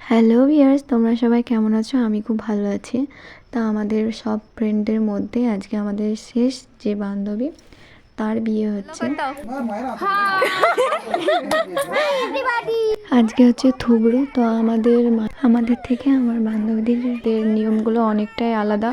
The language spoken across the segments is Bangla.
হ্যালো ভিয়ার্স তোমরা সবাই কেমন আছো? আমি খুব ভালো আছি। তা আমাদের সব ফ্রেন্ডদের মধ্যে আজকে আমাদের শেষ যে বান্ধবী তার বিয়ে হচ্ছে। আজকে হচ্ছে থুবড়ো। তো আমাদের আমাদের থেকে আমার বান্ধবীদের নিয়মগুলো অনেকটাই আলাদা।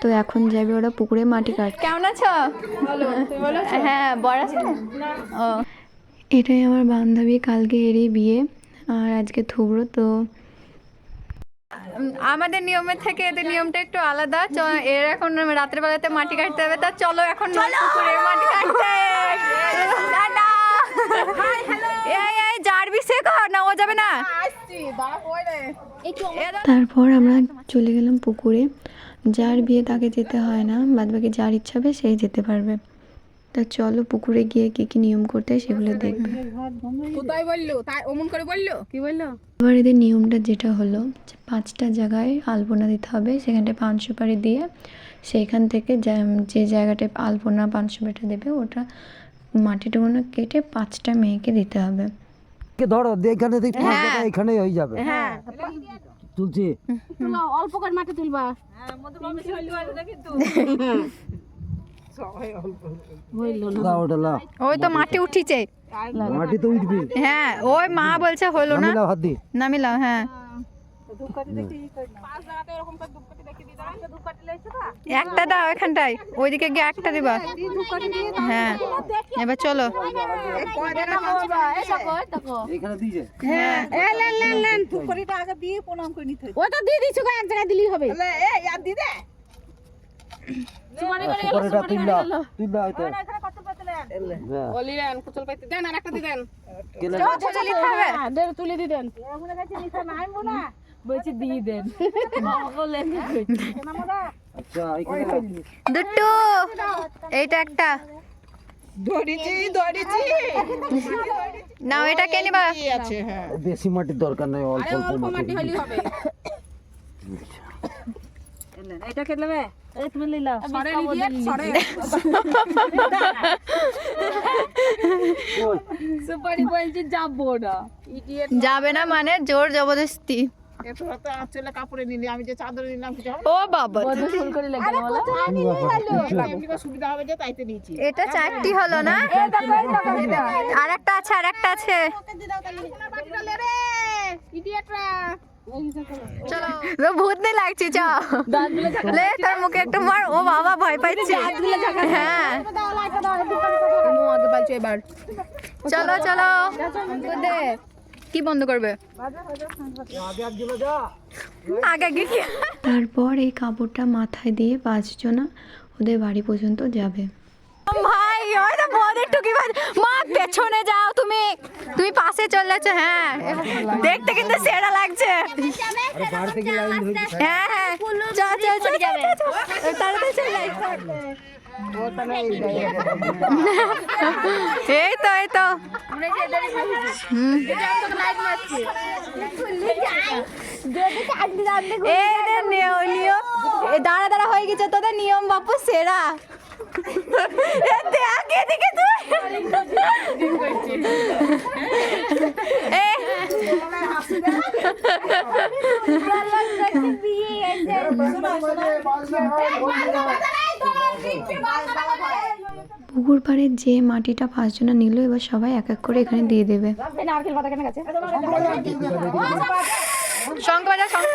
তো এখন যাবে ওরা পুকুরে মাটি কাটতে। কেমন আছো? হ্যাঁ বড় আছে? ও। এটাই আমার বান্ধবী কালকে এরই বিয়ে আর আজকে থুবড়ো তো আমাদের নিয়মের থেকে এদের নিয়মটা একটু আলাদা। চ- এর এখন রাতের বেলাতে মাটি কাটতে হবে তা চলো এখন পুকুরে মাটি কাটতে। টাটা। এই এই জারবি শেখো না ও যাবে না? তারপর আমরা চলে গেলাম পুকুরে। যার বিয়ে তাকে যেতে হয় না বাদবাকি যার ইচ্ছা হবে সেই যেতে পারবে। তা চলো পুকুরে গিয়ে কি কি নিয়ম করতে হয় সেগুলো দেখবে। কোথায় বলল? তাই অমন করে বলল? কি বলল? এবার এদের নিয়মটা যেটা হলো যে পাঁচটা জায়গায় আলপনা দিতে হবে সেখানটায় পান সুপারি দিয়ে সেইখান থেকে যে জায়গাটায় আলপনা পান সুপারিটা দেবে ওটা মাটিটুকুনো কেটে পাঁচটা মেয়েকে দিতে হবে। কে ধরো এখানে দেখি পাঁচ টাকা এখানেই হয়ে যাবে। হ্যাঁ। তুলছি। অল্প করে মাটি তুলবা। লাও ওই তো মাটি উঠিছে। মাটি তো উঠবি। হ্যাঁ ওই মা বলছে হলো না। আমি লাও হাত দি নামিলাম হ্যাঁ। একটা দাও এখানটায় ওইদিকে গিয়ে একটা দিবা। হ্যাঁ এবার চলো। হ্যাঁ। ওটা দিয়ে দিচ্ছ এক জায়গায় দিলেই হবে। সুপারিটা হ্যাঁ বলিলেন কুচল পাইতে দেন আর একটা দিয়ে দেন। কেলে ছোট লিখতে হবে। হ্যাঁ, দেন তুলে বলছি দেন। আচ্ছা এখানে দুট্টু এইটা একটা। নাও এটা কে নিবা। বেশি মাটির দরকার নাই অল্প অল্প মাটি। হলেই হবে। সুপারি বলছি যাব না। যাবে না মানে জোর জবরদস্তি। এত এত চলে কাপড়ে নিলি আমি যে চাদর নিলাম কিছু ও বাবা এমনি করে সুবিধা হবে যে তাইতে নিয়েছি। এটা চারটি হলো না? আর একটা আছে আর একটা আছে চলো। ও ভূত নেই লাগছে চ লে তার মুখে একটু মার ও বাবা ভয় হ্যাঁ। পাইছো এবার। চলো চলো। কি বন্ধ করবে? আগে আগে কি? তারপর এই কাপড়টা মাথায় দিয়ে পাঁচজনা ওদের বাড়ি পর্যন্ত যাবে। মা, পেছনে যাও তুমি। তুমি পাশে চলেছো হ্যাঁ। দেখতে কিন্তু সেরা লাগছে। হ্যাঁ হ্যাঁ। চল চল চল। তাড়াতাড়ি চল। এই তো এই তো। দাঁড়া দাঁড়া, হয়ে গেছে। তোদের নিয়ম বাপু সেরা। দেখ এদিকে তুই এ পুকুর পাড়ে যে মাটিটা পাঁচজনা নিল এবার সবাই এক এক করে এখানে দিয়ে দেবে। শঙ্খ বাজা শঙ্খ।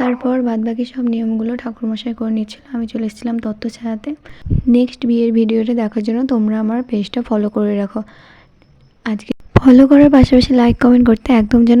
তারপর বাদবাকি সব নিয়মগুলো ঠাকুরমশাই করে নিচ্ছিল। আমি চলে এসেছিলাম তত্ত্ব ছায়াতে। নেক্সট বিয়ের ভিডিওটা দেখার জন্য তোমরা আমার পেজটা ফলো করে রাখো। আজকে ফলো করার পাশাপাশি লাইক কমেন্ট করতে একদম যেন